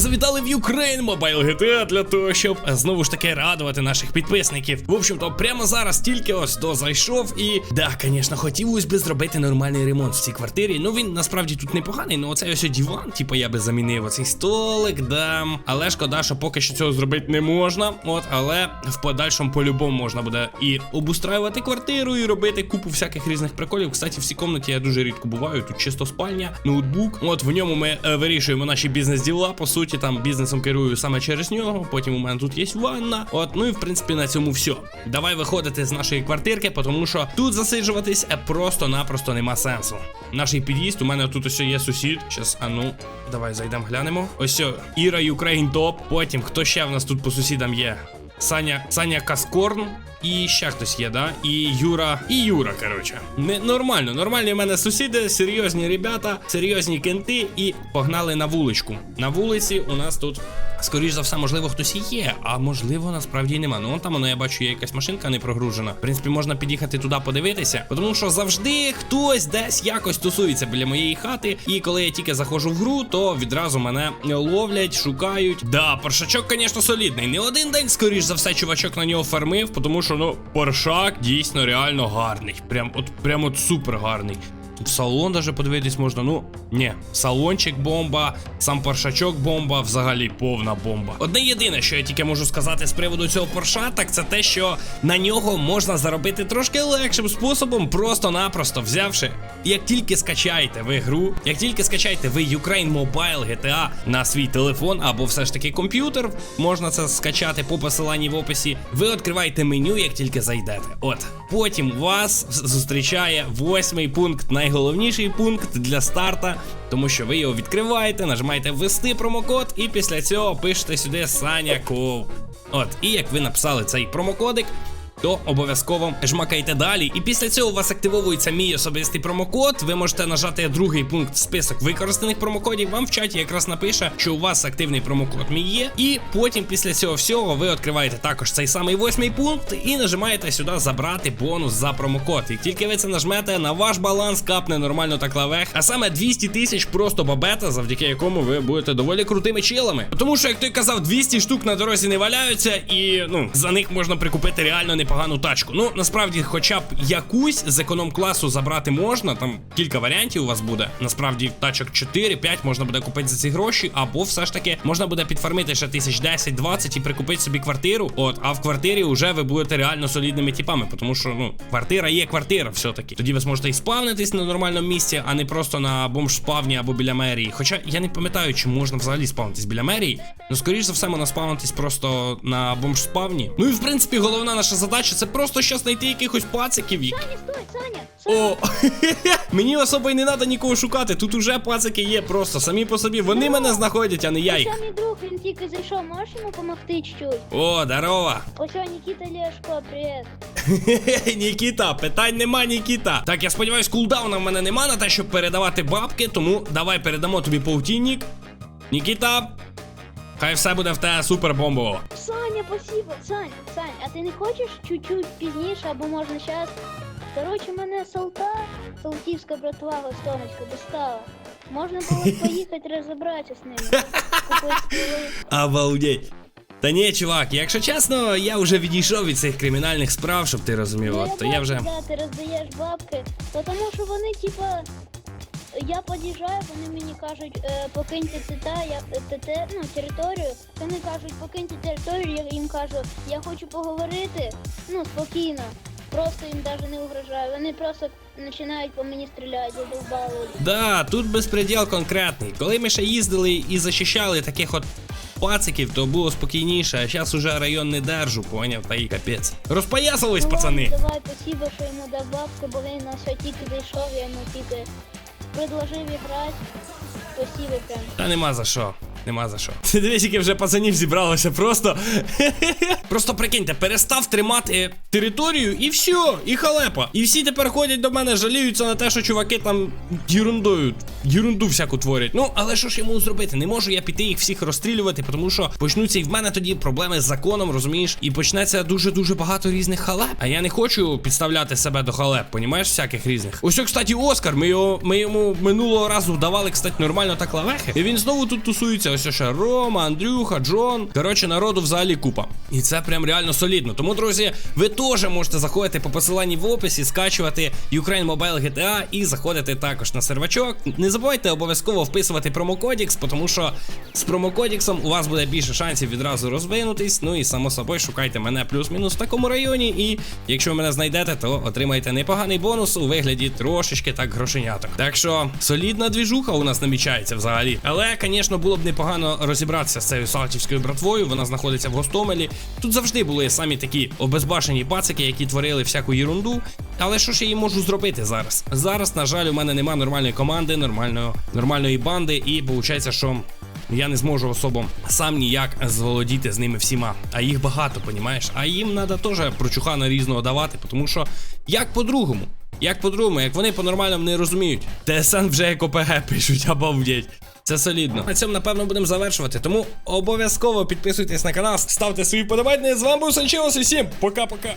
Завітали в Ukraine Mobile GTA для того, щоб е, знову ж таки радувати наших підписників. В общем-то, прямо зараз тільки ось до зайшов і да, звісно, хотілося би зробити нормальний ремонт в цій квартирі. Ну він насправді тут непоганий, ну оцей ось диван, типу я би замінив оцей столик, да. Але шкода, що поки що цього зробити не можна. От, але в подальшому по-любому можна буде і обустраювати квартиру, і робити купу всяких різних приколів. Кстати, в цій комнаті я дуже рідко буваю. Тут чисто спальня, ноутбук. От в ньому ми е, вирішуємо наші бізнес-діла. По суті, там бізнесом керую саме через нього. Потім у мене тут є ванна. От, ну і в принципі на цьому все. Давай виходити з нашої квартирки, тому що тут засиджуватись е, просто-напросто нема сенсу. Наш під'їзд, у мене тут ось є сусід. Щас, а ну, давай зайдемо, глянемо. Ось Іра Юкрейн топ. Потім хто ще в нас тут по сусідам є? Саня, Саня Каскорн. І ще хтось є, да? І Юра. І Юра, коротше. Не, нормально, нормальні в мене сусіди, серйозні ребята, серйозні кенти, і погнали на вуличку. На вулиці у нас тут, скоріш за все, можливо, хтось і є, а можливо, насправді нема. Ну, вон там воно, я бачу, є якась машинка не прогружена. В принципі, можна під'їхати туди подивитися, тому що завжди хтось десь якось тусується біля моєї хати. І коли я тільки заходжу в гру, то відразу мене ловлять, шукають. Да, паршачок, звісно, солідний. Не один день, скоріш за все, чувачок на нього фармив, тому що ну паршак дійсно реально гарний. Прям от прям от супер гарний. В салон даже подивитись можна. Ну, ні, салончик бомба, сам паршачок бомба, взагалі повна бомба. Одне єдине, що я тільки можу сказати з приводу цього порша, так це те, що на нього можна заробити трошки легшим способом, просто-напросто взявши, як тільки скачаєте ви гру, як тільки скачаєте ви Ukraine Mobile GTA на свій телефон або все ж таки комп'ютер, можна це скачати по посиланні в описі. Ви відкриваєте меню, як тільки зайдете. От потім вас зустрічає восьмий пункт, найголовніший пункт для старта, тому що ви його відкриваєте, нажимаєте ввести промокод, і після цього пишете сюди Саня Ков. От, і як ви написали цей промокодик. То обов'язково жмакайте далі. І після цього у вас активовується мій особистий промокод. Ви можете нажати другий пункт список використаних промокодів. Вам в чаті якраз напише, що у вас активний промокод мій є. І потім після цього всього ви відкриваєте також цей самий восьмий пункт і нажимаєте сюди забрати бонус за промокод. Як тільки ви це нажмете, на ваш баланс капне нормально так лавех. А саме 200 тисяч просто бабета, завдяки якому ви будете доволі крутими чилами. Тому що, як той казав, 200 штук на дорозі не валяються, і ну за них можна прикупити реально непогану тачку. Ну насправді, хоча б якусь з економ-класу забрати можна. Там кілька варіантів у вас буде. Насправді, тачок 4-5 можна буде купити за ці гроші, або все ж таки можна буде підфармити ще тисяч 10-20 і прикупити собі квартиру. От, а в квартирі вже ви будете реально солідними типами, тому що ну квартира є квартира, все-таки. Тоді ви зможете і спавнитись на нормальному місці, а не просто на бомж-спавні або біля мерії. Хоча я не пам'ятаю, чи можна взагалі спавнитись біля мерії. Ну, скоріш за все, можна спавнитись просто на бомж-спавні. Ну і в принципі, головна наша задача це просто щас знайти якихось пациків. які- Саня, стой, Саня! Саня! О, мені особо й не треба нікого шукати. Тут уже пацики є просто самі по собі. Вони мене знаходять, а не я їх. Це мій друг, він тільки зайшов, можеш йому допомогти чуть-чуть? О, здорово. Ось о, Нікіта Лешко, привіт. Нікіта, питань нема, Нікіта. Так, я сподіваюсь, кулдауна в мене нема на те, щоб передавати бабки, тому давай передамо тобі паутінник. Нікіта. Хай все буде в тебе супер бомбово. Саня, спасибо. Сань, Сань, а ти не хочеш чуть-чуть пізніше, або можна зараз? Коротше, мене Салта, Салтівська братва Гостомельська достала. Можна було б поїхати розібратися з ними. Обалдеть. Та ні, чувак, якщо чесно, я вже відійшов від цих кримінальних справ, щоб ти розумів. Ну, От, то я вже. ти роздаєш бабки, тому що вони, типа, я під'їжджаю, вони мені кажуть, е, покиньте ТТ, я ТТ, ну, територію. Вони кажуть, покиньте територію, я їм кажу, я хочу поговорити, ну, спокійно. Просто їм навіть не угрожаю. Вони просто починають по мені стріляти, задовбали. Да, тут безпреділ конкретний. Коли ми ще їздили і захищали таких от пациків, то було спокійніше, а зараз уже район не держу, поняв, та й капець. Розпоясались, Ну, пацани. Давай, спасибо, що йому дав бабки, бо він на все тільки зайшов, я йому тільки предложив грати. Прям. Та нема за що. Нема за що. Яке вже пацанів зібралося, просто. просто прикиньте, перестав тримати територію і все, і халепа. І всі тепер ходять до мене, жаліються на те, що чуваки там ерундою, ерунду всяку творять. Ну, але що ж йому зробити? Не можу я піти їх всіх розстрілювати, тому що почнуться і в мене тоді проблеми з законом, розумієш? І почнеться дуже-дуже багато різних халеп. А я не хочу підставляти себе до халеп, понімаєш, всяких різних. Ось, кстати, Оскар. Ми його ми йому минулого разу давали, кстати, нормально так лавехи. І він знову тут тусується. Ось ще Рома, Андрюха, Джон. Коротше, народу взагалі купа. І це прям реально солідно. Тому, друзі, ви теж можете заходити по посиланні в описі, скачувати Ukraine Mobile GTA і заходити також на сервачок. Не забувайте обов'язково вписувати промокодікс, тому що з промокодіксом у вас буде більше шансів відразу розвинутись. Ну і само собою шукайте мене плюс-мінус в такому районі. І якщо ви мене знайдете, то отримаєте непоганий бонус у вигляді трошечки так грошеняток. Так що солідна двіжуха у нас намічається взагалі. Але, звісно, було б непогано розібратися з цією салтівською братвою. Вона знаходиться в Гостомелі. Тут завжди були самі такі обезбашені пацики, які творили всяку єрунду. Але що ж я їм можу зробити зараз? Зараз, на жаль, у мене нема нормальної команди, нормальної, нормальної банди, і виходить, що. Я не зможу особо сам ніяк зволодіти з ними всіма. А їх багато, понімаєш? А їм треба теж прочухана різного давати, тому що як по-другому? Як по-другому, як вони по-нормальному не розуміють. ТСН вже як ОПГ пишуть, обалдеть. Це солідно. На цьому, напевно, будемо завершувати. Тому обов'язково підписуйтесь на канал, ставте свої подобання. З вами був Санчелос і всім пока-пока.